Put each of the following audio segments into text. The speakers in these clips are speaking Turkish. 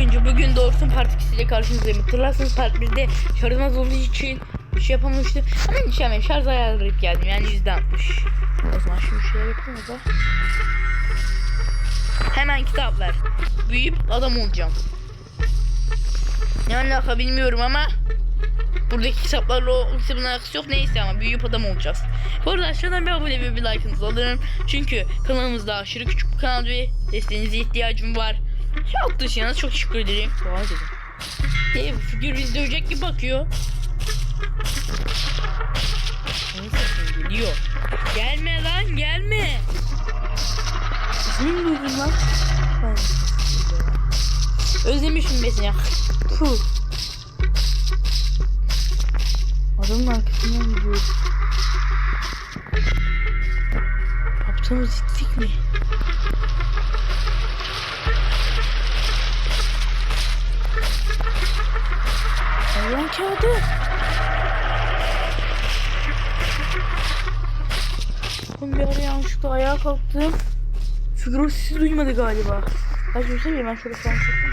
oyuncu bugün Doğrusun Part 2 ile karşınızdayım. Hatırlarsanız Part 1'de şarjımız olduğu için bir şey yapamamıştım. Ama hiç yapmayayım. Şarj ayarlayıp geldim. Yani %60. O zaman şu şeyler yapayım da. Hemen kitap ver. Büyüyüp adam olacağım. Ne alaka bilmiyorum ama Buradaki kitaplarla o kitabın alakası yok neyse ama büyüyüp adam olacağız. Bu arada aşağıdan bir abone ve bir like'ınızı alırım. Çünkü kanalımızda aşırı küçük bir kanal ve desteğinize ihtiyacım var. Çok dışınız çok teşekkür ederim. Vay dedim. Dev figür bizi dövecek gibi bakıyor. Neyse geliyor. Gelme lan gelme. Sesini mi duydun lan? Özlemişim ben seni. Puh. Adamın arkasından gidiyor. Yaptığımız gittik mi? Kağıdı. Oğlum bir ara yanlışlıkla ayağa kalktım. Figür sesi duymadı galiba. Kaç bir şey ben şöyle falan çekeyim.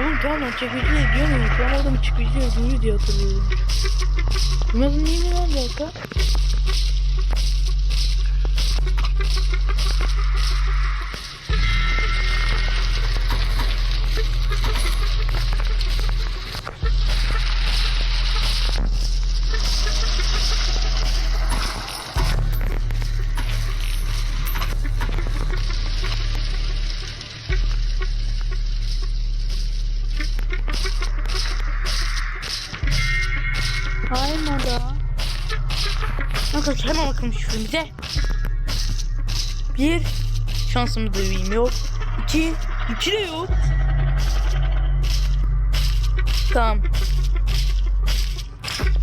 Oğlum tamam lan çekici diyor muyum? Şu an orada mı de öldürüyor diye hatırlıyorum. Bunların neyi mi lan bir bakalım şifremize. Bir şansımı duyayım yok. İki, iki de yok. Tamam.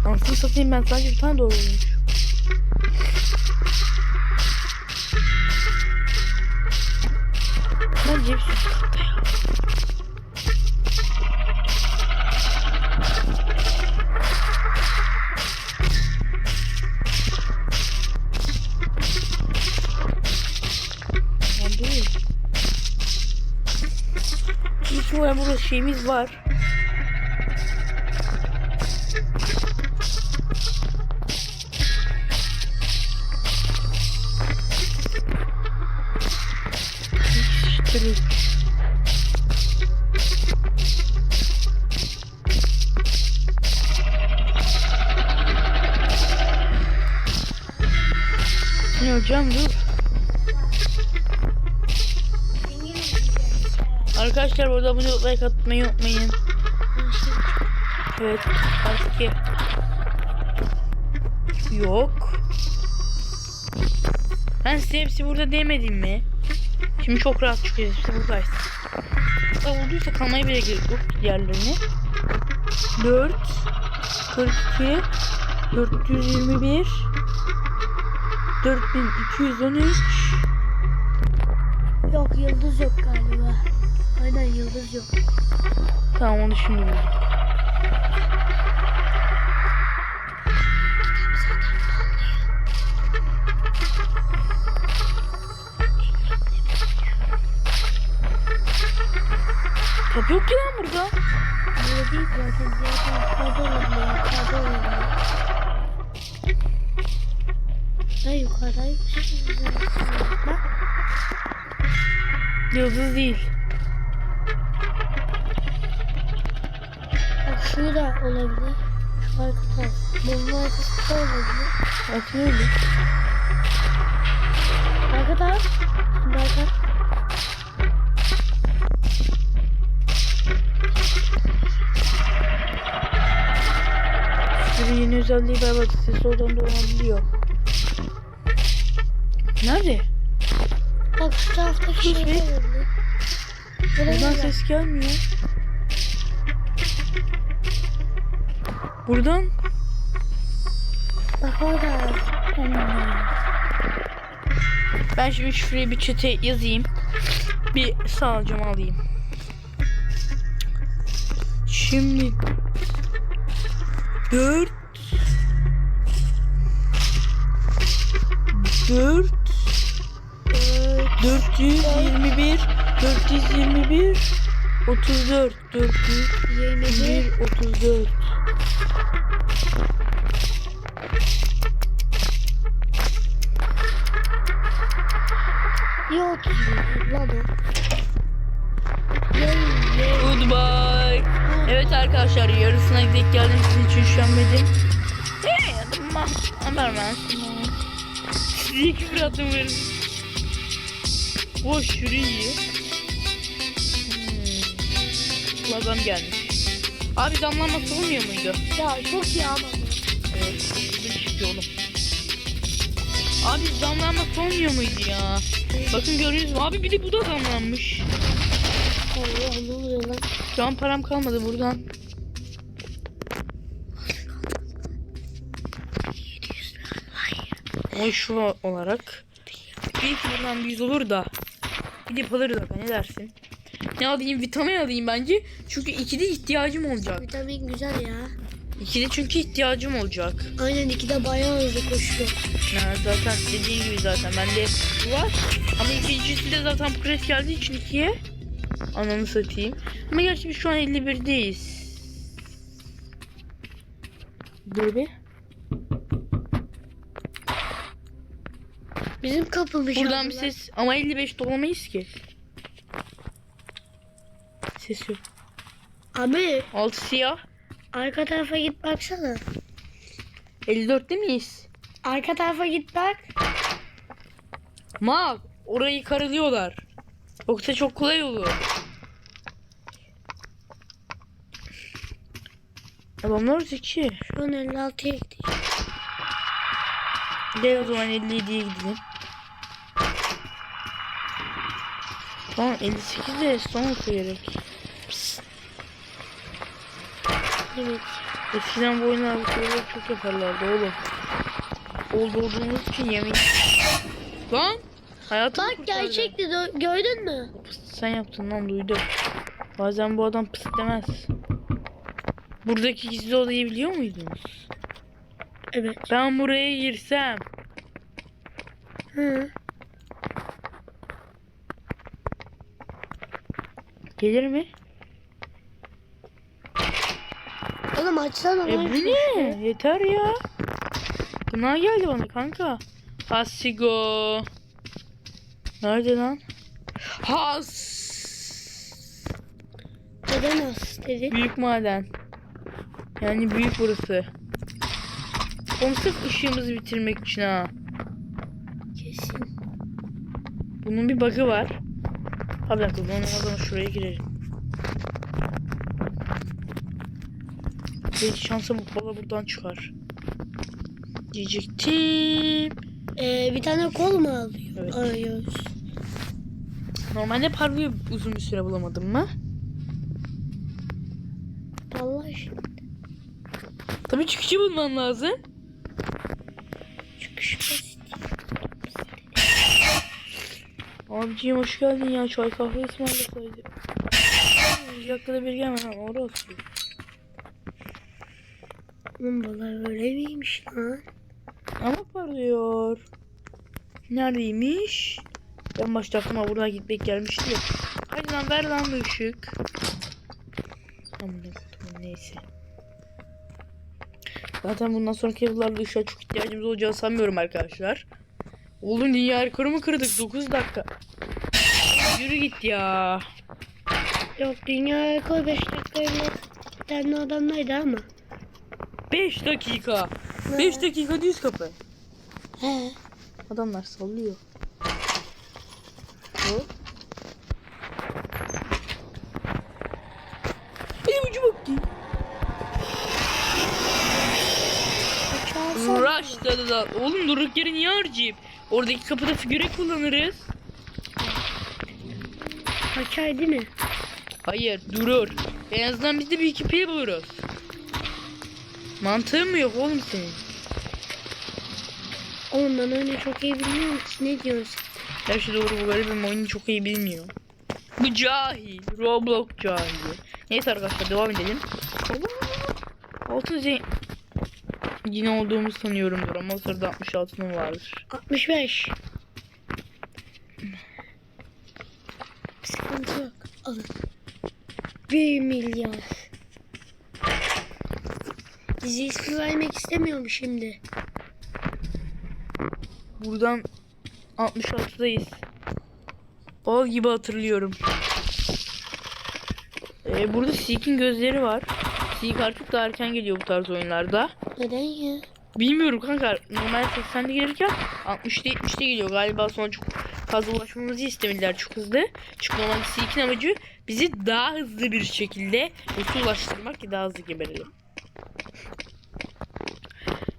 Anasını satayım ben sadece bir tane doğru olmuş. Şeyimiz var. Arkadaşlar burada abone olup like atmayı unutmayın. Evet. Başka. Yok. Ben size hepsi burada demedim mi? Şimdi çok rahat çıkıyor. Hepsi buradaysa. Ya olduysa kalmaya bile gerek yok diğerlerini. 4 42 421 4213 Yok yıldız yok. Aynen yıldız yok. Tamam onu şimdi buldum. Kapı yok ki lan burada. Böyle değil zaten. Zaten yukarıda olabilir. Yukarıda olabilir. Ha yukarıdaymış. Bak. Yıldız değil. Şurada olabilir. Şu arka taraf. Bunun arkası da olabilir. Bakın öyle. Arka taraf. Şimdi arka. Bir yeni özelliği var bak ses oradan da olabiliyor. Nerede? Bak şu taraftaki şey Buradan ses gelmiyor. Buradan Bak orada. ben şimdi şuraya bir çete yazayım. Bir sağlayacağım alayım. Şimdi 4 4 421 421 34 421 34 Niye 31 lan o? Yay yay. Goodbye. Evet arkadaşlar yarısına gidip geldim sizin için üşenmedim. Hey haber ben. Size küfür attım benim. Boş yürü iyi. Hmm. Lazam gelmiş. Abi damlanması olmuyor muydu? Ya çok iyi ama. Evet, çok güzel çıkıyor oğlum. Abi damlanması olmuyor muydu ya? Bakın görüyorsunuz mu? Abi bir de bu da damlanmış. Allah ne oluyor lan? Şu an param kalmadı buradan. O şu olarak. Belki buradan bir yüz olur da. Gidip alırız aga ne dersin? Ne alayım? Vitamin alayım bence. Çünkü ikide ihtiyacım olacak. Vitamin güzel ya. İkide çünkü ihtiyacım olacak. Aynen ikide bayağı hızlı koşuyor. Ha, zaten dediğin gibi zaten bende var. Ama ikincisi de zaten pres geldiği için ikiye. Ananı satayım. Ama gerçi biz şu an 51'deyiz. Dur bir. Bizim kapımı Buradan bir ses ama 55 dolamayız ki. Ses yok. Abi Altı siyah. Arka tarafa git baksana. 54'te miyiz? Arka tarafa git bak. Mal. Orayı karılıyorlar. Yoksa çok kolay olur. Adamlar zeki. Şu an 56'ya gidiyor. Gel o zaman 57'ye gidelim. Tamam 58 de son olsa Evet. Eskiden bu oyunlar bu şeyleri çok yaparlardı oğlum. Oldu olduğumuz için yemin. Lan! Hayatımı Bak kurtardı. gerçekti gördün mü? Pıst sen yaptın lan duydum. Bazen bu adam pıst demez. Buradaki gizli odayı biliyor muydunuz? Evet. Ben buraya girsem Hı. gelir mi? Oğlum açsana E bu ne? Yeter ya. Gına geldi bana kanka. Hasigo. Nerede lan? Has. Neden az dedi? Büyük maden. Yani büyük burası. Onu sırf ışığımızı bitirmek için ha. Kesin. Bunun bir bug'ı var. Abi dakika ben o zaman şuraya girelim. Belki şansa bala buradan çıkar. Diyecektim. Ee, bir tane kol mu alıyor? Evet. Arıyoruz. Normalde parlıyor uzun bir süre bulamadım mı? Allah aşkına. Tabii çıkıcı bulman lazım. Çıkış basit. Abiciğim hoş geldin ya çay kahve ısmarlasaydı. Bir dakikada bir gelme orası. Oğlum balar böyle miymiş lan? Ama parlıyor. Neredeymiş? Ben başta aklıma buradan gitmek gelmişti ya. Hadi lan ver lan bir ışık. Tamam tamam neyse. Zaten bundan sonraki yıllarda ışığa çok ihtiyacımız olacağını sanmıyorum arkadaşlar. Oğlum dünya rekorumu kırdık 9 dakika. Yürü git ya. Yok dünya rekoru 5 dakikayla bir tane adamdaydı ama. 5 dakika. Ne? 5 dakika düz kapı. He. Adamlar sallıyor. Hop. Benim ucu Rush da da. Oğlum durduk yere niye harcayıp? Oradaki kapıda figüre kullanırız. Kaçay değil mi? Hayır durur. En azından biz de bir iki pil buluruz. Mantığın mı yok oğlum senin? Oğlum ben öyle çok iyi bilmiyorum ki. Ne diyorsun? Gerçi doğru bu garibim oyunu çok iyi bilmiyor. Bu cahil. Roblox cahili. Neyse arkadaşlar devam edelim. Allah! Altın zeyn... yine olduğumu sanıyorumdur ama o sırada 66'nın vardır. 65. Sıkıntı yok. Alın. 1 milyar. Dizi ismi vermek istemiyorum şimdi. Buradan 66'dayız. Bal gibi hatırlıyorum. Ee, burada Seek'in gözleri var. Seek artık daha erken geliyor bu tarz oyunlarda. Neden ya? Bilmiyorum kanka. Normal 80'de gelirken 60'da 70'de geliyor. Galiba sonra çok fazla ulaşmamızı istemediler çok hızlı. Çünkü normalde Seek'in amacı bizi daha hızlı bir şekilde ulaştırmak ki daha hızlı geberelim.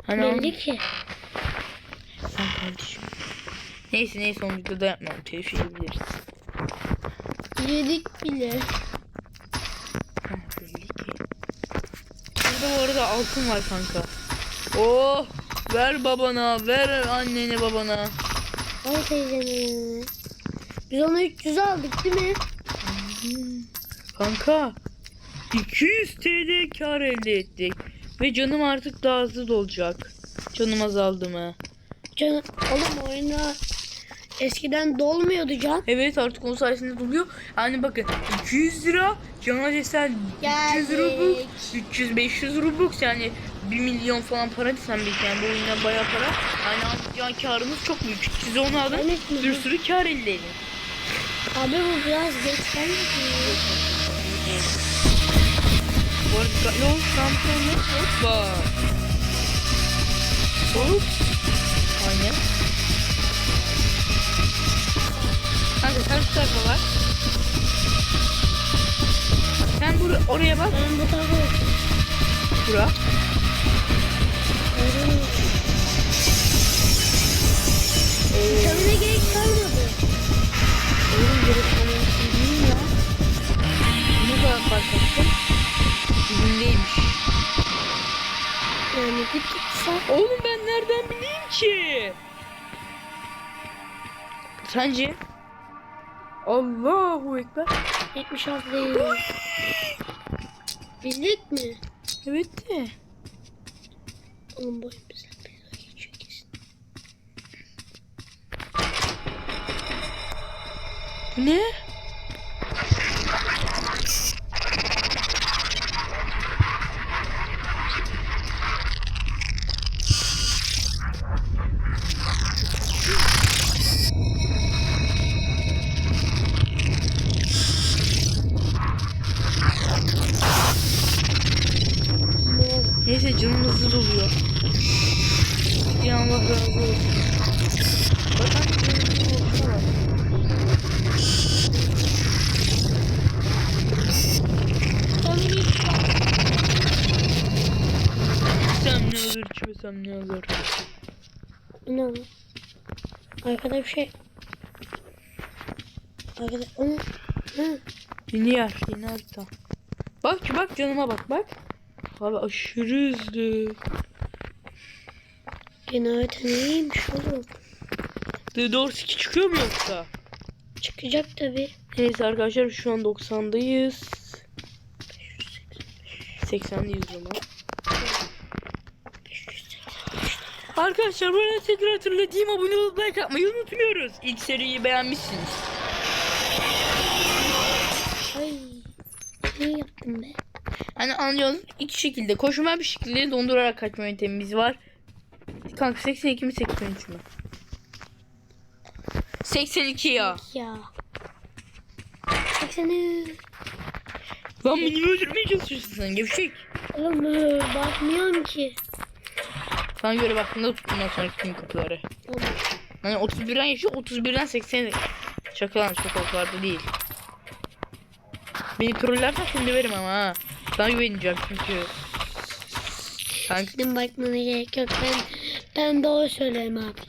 Hani Belli ki. Sen kardeşim. Neyse neyse onu videoda yapmam. Telif yiyebiliriz. Yedik bile. Ha, belli ki. Burada bu arada altın var kanka. Oh! Ver babana, ver annene babana. Al teyzeme. Biz onu 300 aldık değil mi? Kanka 200 TL kar elde ettik. Ve canım artık daha hızlı dolacak. Canım azaldı mı? Canım, oğlum oyunda eskiden dolmuyordu can. Evet artık onun sayesinde doluyor. Yani bakın 200 lira cana desen 300 Geldik. Robux, 300 500 Robux yani 1 milyon falan para desem belki yani bu oyundan bayağı para. Yani artık yani karımız çok büyük. Siz onu alın Evet bir sürü kar elde edin. Abi bu biraz geç geldi. Arada dikkatli ol. Şampiyonu. Hoppa. Hop. Aynen. Kanka sen şu tarafa bak. Sen bur oraya bak. Ben bu tarafa Bura. bakıyorum. Ee, Tabii gerek Bizimdeymiş. Yani bir tutsa Oğlum ben nereden bileyim ki? Sence? Allahu Ekber. 76 değil. Bildik mi? Evet de. Oğlum boy bizden bir geçiyor kesin. Bu ne? Olur, içmesem ne olur. İnan. Arkada bir şey. Arkada onu. Hı. Yer, yeni harita. Bak bak canıma bak bak. Abi aşırı hızlı. Genelde neymiş oğlum? The Doors 2 çıkıyor mu yoksa? Çıkacak tabi. Neyse arkadaşlar şu an 90'dayız. 80'deyiz o zaman. Arkadaşlar bu arada tekrar hatırlatayım abone olup like atmayı unutmuyoruz. İlk seriyi beğenmişsiniz. Ay. Ne yaptım be? Hani anlıyorsunuz iki şekilde koşma bir şekilde dondurarak kaçma yöntemimiz var. Kanka 82 mi 83 mü? 82 ya. Ya. 83. Lan beni öldürmeye çalışıyorsun sen gevşek. Oğlum dur, bakmıyorum ki. Sana göre baktığında tut bundan sonraki tüm kutuları. Hani 31'den yaşıyor 31'den 80'e. Şaka lan şaka o kadar da değil. Beni trollersen seni döverim ama ha. Sana güveneceğim çünkü. Kanka, Senin bakmana gerek yok. Ben ben doğru söylerim abi.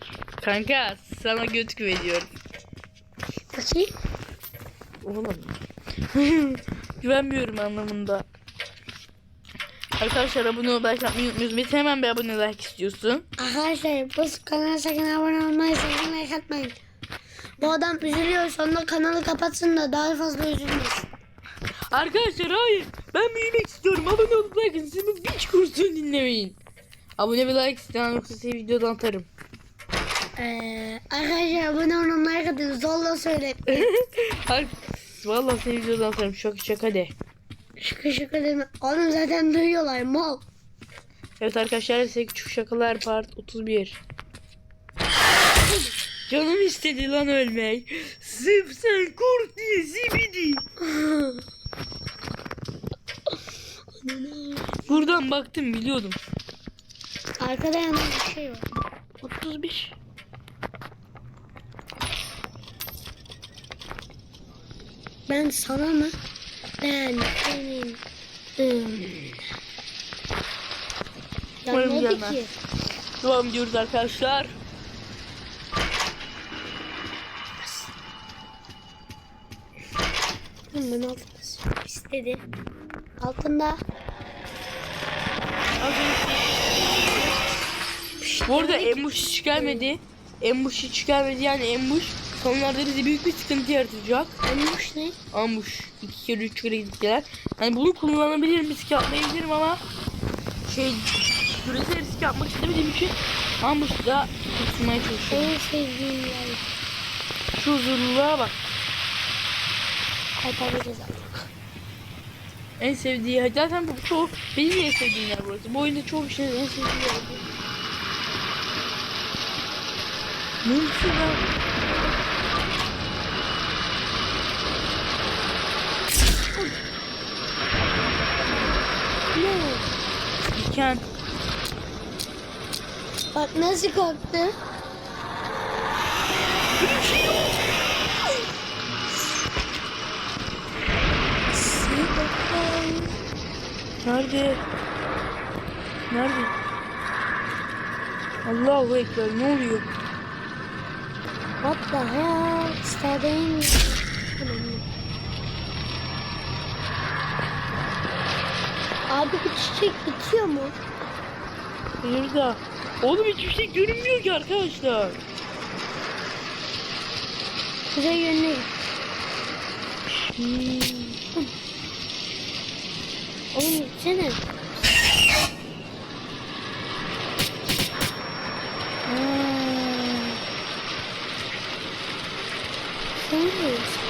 kanka sana göt güveniyorum. Bakayım. Oğlum. Güvenmiyorum anlamında. Arkadaşlar abone ol belki yapmayı unutmuyoruz. Metin hemen bir abone like istiyorsun. Arkadaşlar bu kanala sakın abone olmayı sakın like atmayın. Bu adam üzülüyor sonra kanalı kapatsın da daha fazla üzülmesin. Arkadaşlar hayır. Ben büyümek istiyorum. Abone olup like bu hiç kursun dinlemeyin. Abone ve like isteyen yoksa size videodan atarım. Ee, arkadaşlar abone olun like atın. Zorla söyle. Hayır, Vallahi seni videodan atarım. Şaka şaka de. Şıkı şıkı deme. Oğlum zaten duyuyorlar mal. Evet arkadaşlar size küçük şakalar part 31. Canım istedi lan ölmek. Sırf sen kork diye zibidi. Buradan baktım biliyordum. Arkada yanında bir şey var. 31. Ben sana mı? Ben senin. Umarım gelmez. Devam ediyoruz arkadaşlar. Ben altında istedi. Altında. Bu arada ambush hiç gelmedi. Ambush hiç gelmedi yani ambush sonlarda bize büyük bir sıkıntı yaratacak. Anlamış ne? Ambush kere üç kere gittiler. Hani bunu kullanabilirim risk atmayabilirim ama şey küresel risk yapmak istemediğim için ambush'da tutmaya çalışıyorum. En sevdiğim yer. Şu huzurluluğa bak. Kaybedeceğiz artık. En sevdiği zaten bu çoğu benim en sevdiğim yer burası. Bu oyunda çoğu kişinin en sevdiği yer. Mümkün ya. Ne? Diken. Bak nasıl korktu? Nerede? Nerede? Allahu Ekber ne oluyor? What the hell? Studying. Abi bu çiçek bitiyor mu? Burada. Oğlum hiçbir şey görünmüyor ki arkadaşlar. Kuzey yönüne git. Hmm. Oğlum gitsene. Hmm. Sen neredesin?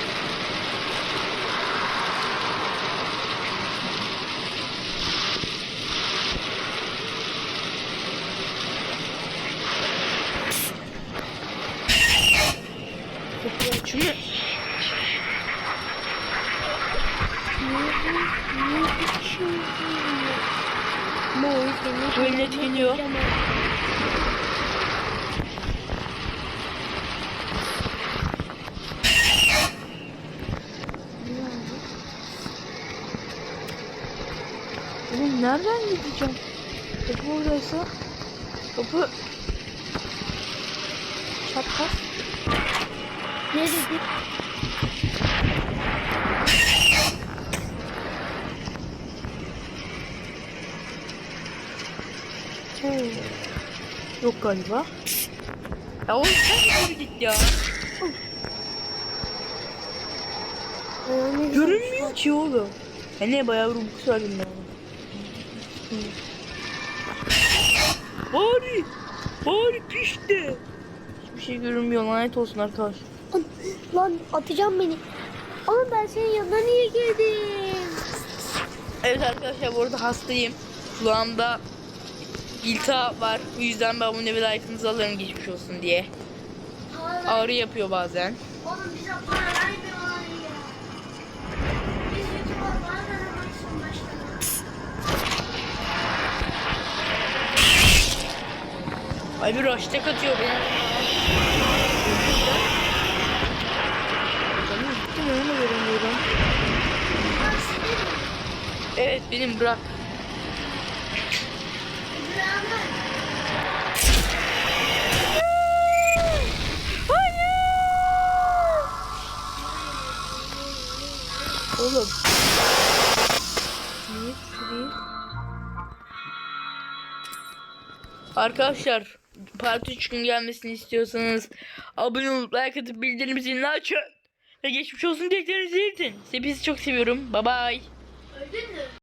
Kapıyı açmıyor. Tuvalet geliyor. Oğlum nereden gideceğim? Kapı buradaysa. Kapı. Çapraz. Ne dedi? Hmm. Yok galiba. Ya oğlum sen de git ya. Ayağını Görünmüyor ki oğlum. Ya ne bayağı rubuk sardım ya. Bari. Bari pişti. Hiçbir şey görünmüyor lanet olsun arkadaş. Lan, atacağım beni. Oğlum ben senin yanına niye girdim? Evet arkadaşlar bu arada hastayım. Kulağımda iltihap var. Bu yüzden ben abone ve like'ınızı alırım geçmiş olsun diye. Ağrı yapıyor bazen. Oğlum bize Ay bir raştek atıyor beni. Canım gitti mi onu göremiyorum. Evet benim bırak. Oğlum. Bir. Arkadaşlar part 3 gün gelmesini istiyorsanız abone olup like atıp bildirim açın. Ve geçmiş olsun dileklerinizi iletin. Sizi çok seviyorum. Bye bye. Öldün mü?